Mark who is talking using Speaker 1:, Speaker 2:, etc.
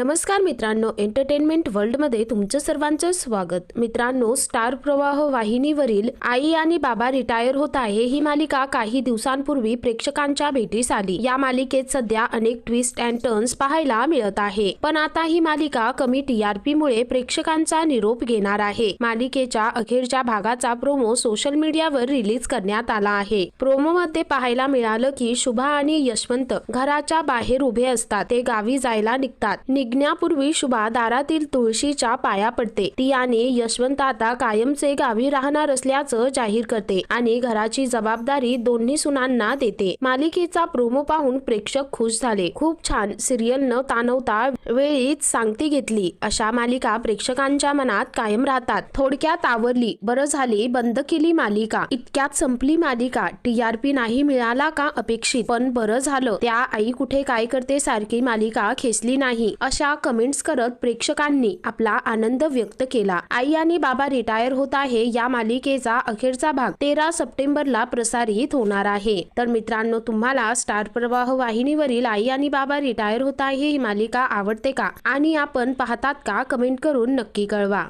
Speaker 1: नमस्कार मित्रांनो एंटरटेनमेंट वर्ल्डमध्ये तुमचं सर्वांचं स्वागत. मित्रांनो स्टार प्रवाह वाहिनीवरील आई आणि बाबा रिटायर होत आहे ही मालिका काही दिवसांपूर्वी प्रेक्षकांच्या भेटीस आली. या मालिकेत सध्या अनेक ट्विस्ट अँड टर्न्स पाहायला मिळत आहे. पण आता ही मालिका कमी टीआरपी मुळे प्रेक्षकांचा निरोप घेणार आहे. मालिकेच्या अखेरच्या भागाचा प्रोमो सोशल मीडियावर रिलीज करण्यात आला आहे. प्रोमो मध्ये पाहायला मिळालं की शुभा आणि यशवंत घराच्या बाहेर उभे असतात. ते गावी जायला निघतात. निघण्यापूर्वी शुभा दारातील तुळशीच्या पाया पडते. ती आणि यशवंत आता कायमचे गावी राहणार असल्याचं जाहीर करते आणि घराची जबाबदारी दोन्ही सुनांना देते. मालिकेचा प्रोमो पाहून प्रेक्षक खुश झाले. खूप छान सिरियल न ताणवता वेळीच सांगती घेतली. अशा मालिका प्रेक्षकांच्या मनात कायम राहतात. थोडक्यात आवरली. बरं झाली. बंद केली मालिका. इतक्यात संपली मालिका. टीआरपी नाही मिळाला का अपेक्षित? पण बरं झालं. त्या आई कुठे काय करते सारखी मालिका खेचली नाही. अशी कमेंट्स करत प्रेक्षकांनी आपला आनंद व्यक्त केला. आई आणि बाबा रिटायर होत आहे. या मालिकेचा अखेरचा भाग तेरा सप्टेंबरला प्रसारित होणार आहे. तर मित्रांनो तुम्हाला स्टार प्रवाह वाहिनीवरील आई आणि बाबा रिटायर होत आहे ही मालिका आवडते का? आणि आपण पाहतात का? कमेंट करून नक्की कळवा.